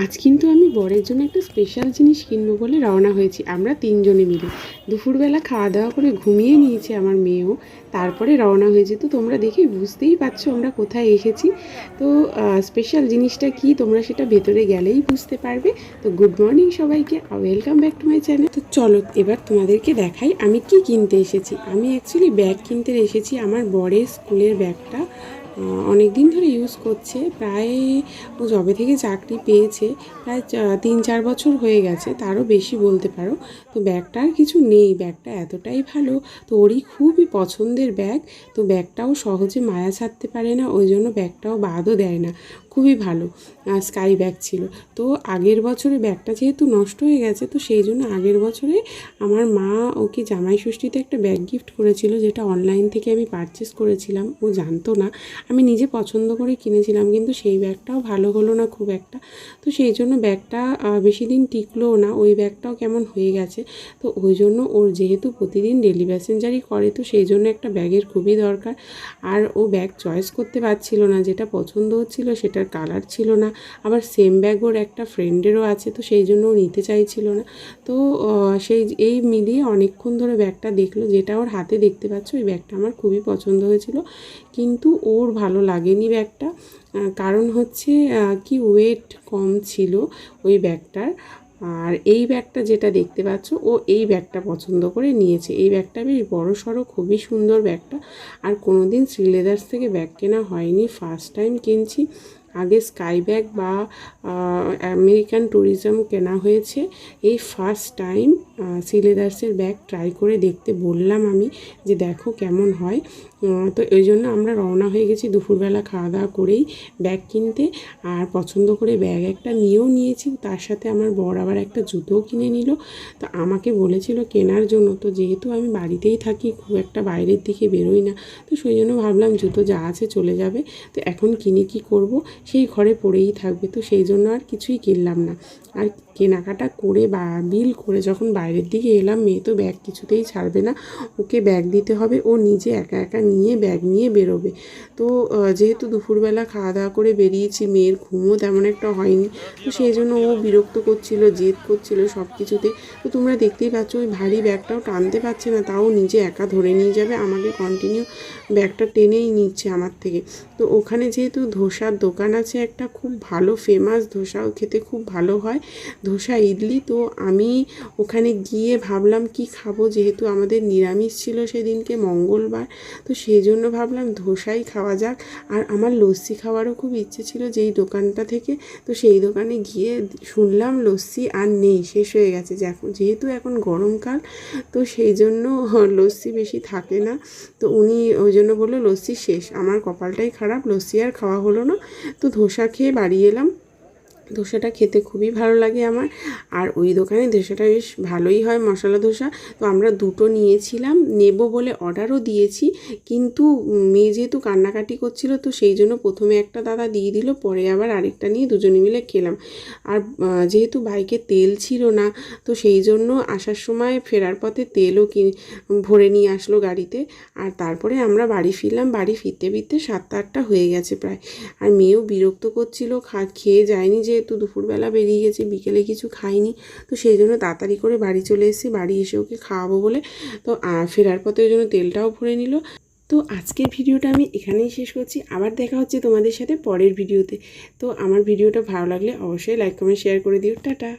আজ কিন্তু আমি বরের জন্য একটা স্পেশাল জিনিস কিনবো বলে রওনা হয়েছি। আমরা তিনজনে মিলে। দুপুরবেলা খাওয়া দাওয়া করে ঘুমিয়ে নিয়েছে আমার মেয়েও। তারপরে রওনা হয়েছে। তো তোমরা দেখে বুঝতেই পারছ আমরা কোথায় এসেছি। তো স্পেশাল জিনিসটা কি? তোমরা সেটা ভেতরে গেলেই বুঝতে পারবে। তো গুড মর্নিং সবাইকে। Welcome back to my channel তো চলো, এবার তোমাদেরকে দেখাই আমি কি কিনতে এসেছি। আমি অ্যাকচুয়ালি ব্যাগ কিনতে এসেছি আমার বরের স্কুলের ব্যাগটা অনেক দিন ধরে ইউজ করছে। প্রায় ও যবে থেকে চাকরি পেয়েছে। প্রায় চা- তিন চার বছর হয়ে গেছে, তারও বেশি বলতে পারো। তো ব্যাগটা আর কিছু নেই, ব্যাগটা এতটাই ভালো, তো ওরই খুবই পছন্দের ব্যাগ, তো ব্যাগটাও সহজে মায়া ছাড়তে পারে না, ওই জন্য ব্যাগটাও বাদও দেয় না। খুবই ভালো স্কাই ব্যাগ ছিল। তো আগের বছরে ব্যাগটা যেহেতু নষ্ট হয়ে গেছে, তো সেই জন্য আগের বছরে আমার মা ওকে জামাই ষষ্ঠীতে একটা ব্যাগ গিফট করেছিল, যেটা অনলাইন থেকে আমি পারচেস করেছিলাম। ও জানতো না। আমি নিজে পছন্দ করে কিনেছিলাম, কিন্তু সেই ব্যাগটাও ভালো হলো না খুব একটা। তো সেই জন্য ব্যাগটা বেশি দিন টিকলোও না, ওই ব্যাগটাও কেমন হয়ে গেছে। তো ওই জন্য ওর যেহেতু প্রতিদিন ডেলি প্যাসেঞ্জারই করে, তো সেই জন্য একটা ব্যাগের খুবই দরকার। আর ও ব্যাগ চয়েস করতে পারছিল না, যেটা পছন্দ হচ্ছিল সেটার কালার ছিল না। আবার সেম ব্যাগ ওর একটা ফ্রেন্ডেরও আছে, তো সেই জন্য ও নিতে চাইছিল না। তো সেই এই মিলিয়ে অনেকক্ষণ ধরে ব্যাগটা দেখল। যেটা ওর হাতে দেখতে পাচ্ছ, ওই ব্যাগটা আমার খুবই পছন্দ হয়েছিল। কিন্তু ওর ভালো লাগেনি ব্যাগটা কারণ হচ্ছে কি ওয়েট কম ছিল ওই ব্যাগটার আর এই ব্যাগটা যেটা দেখতে পাচ্ছ, ও এই ব্যাগটা পছন্দ করে নিয়েছে। এই ব্যাগটা বেশ বড় সড়ো, খুবই সুন্দর ব্যাগটা আর কোনো দিন শ্রীলেদার্স থেকে ব্যাগ কেনা হয়নি। ফার্স্ট টাইম কিনছি। আগে স্কাই ব্যাগ বা আমেরিকান ট্যুরিজম কেনা হয়েছে। এই ফার্স্ট টাইম সিলেদার্সের ব্যাগ ট্রাই করে দেখতে বললাম আমি যে দেখো কেমন হয়। তো ওই জন্য আমরা রওনা হয়ে গেছি দুপুরবেলা খাওয়া দাওয়া করেই ব্যাগ কিনতে। আর পছন্দ করে ব্যাগ একটা নিয়েও নিয়েছি। তার সাথে আমার বর আবার একটা জুতোও কিনে নিল। তো আমাকে বলেছিল কেনার জন্য। তো যেহেতু আমি বাড়িতেই থাকি, খুব একটা বাইরের দিকে বেরোই না। তো সেই জন্য ভাবলাম জুতো যা আছে চলে যাবে। তো এখন কিনে কি করব? সেই ঘরে পড়েই থাকবে। তো সেই জন্য আর কিছুই কিনলাম না। আর কেনাকাটা করে বা বিল করে যখন বাইরের দিকে এলাম, মেয়ে তো ব্যাগ কিছুতেই ছাড়বে না। ওকে ব্যাগ দিতে হবে। ও নিজে একা একা নিয়ে ব্যাগ নিয়ে বেরোবে। তো যেহেতু দুপুরবেলা খাওয়া দাওয়া করে বেরিয়েছি, মেয়ের ঘুমও তেমন একটা হয়নি। তো সেই জন্য ও বিরক্ত করছিল, জেদ করছিল সব কিছুতে তো তোমরা দেখতেই পাচ্ছ, ওই ভারী ব্যাগটাও টানতে পারছে না। তাও নিজে একা ধরে নিয়ে যাবে। আমাকে কন্টিনিউ ব্যাগটা টেনেই নিচ্ছে আমার থেকে। তো ওখানে যেহেতু ধোসার দোকান আছে একটা খুব ভালো ফেমাস ধোসাও, খেতে খুব ভালো হয়। ধোসা, ইডলি, তো আমি ওখানে গিয়ে ভাবলাম কি খাব, যেহেতু আমাদের নিরামিষ ছিল সেদিনকে মঙ্গলবার, তো সেই জন্য ভাবলাম ধোসাই খাওয়া যাক। আর আমার লস্যি খাওয়ারও খুব ইচ্ছে ছিল যেই দোকানটা থেকে, তো সেই দোকানে গিয়ে শুনলাম লস্যি আর নেই, শেষ হয়ে গেছে যেহেতু এখন গরমকাল, তো সেই জন্য লস্যি বেশি থাকে না। তো উনি ওই জন্য বলল, লস্যি শেষ, আমার কপালটাই খারাপ, লস্যি আর খাওয়া হলো না। তো ধোসা খেয়ে বাড়ি এলাম। ধোসাটা খেতে খুবই ভালো লাগে আমার। আর ওই দোকানে ধোসাটা বেশ ভালোই হয়, মশলা ধোসা। তো আমরা দুটো নিয়েছিলাম, নেব বলে অর্ডারও দিয়েছি। কিন্তু মেয়ে যেহেতু কান্নাকাটি করছিল, তো সেই জন্য প্রথমে একটা দাদা দিয়ে দিল, পরে আবার আরেকটা নিয়ে দুজনে মিলে খেলাম। আর যেহেতু বাইকে তেল ছিল না, তো সেই জন্য আসার সময় ফেরার পথে তেলও কি ভরে নিয়ে আসলো গাড়িতে। আর তারপরে আমরা বাড়ি ফিরলাম, বাড়ি ফিরতে ফিরতে সাতটা আটটা হয়ে গেছে প্রায়। আর মেয়েও বিরক্ত করছিল, খা, খেয়ে যায়নি যেহেতু দুপুরবেলা বেরিয়ে গেছে, বিকেলে কিছু খাইনি, তো সেই জন্য তাড়াতাড়ি করে বাড়ি চলে এসেছি, বাড়ি এসে ওকে খাওয়াবো বলে। তো ফেরার পথে ওই জন্য তেলটাও ভরে নিল। তো, আজকের ভিডিওটা আমি এখানেই শেষ করছি। আবার দেখা হচ্ছে তোমাদের সাথে পরের ভিডিওতে। তো, আমার ভিডিওটা ভালো লাগলে অবশ্যই লাইক, কমেন্ট, শেয়ার করে দিও। টাটা!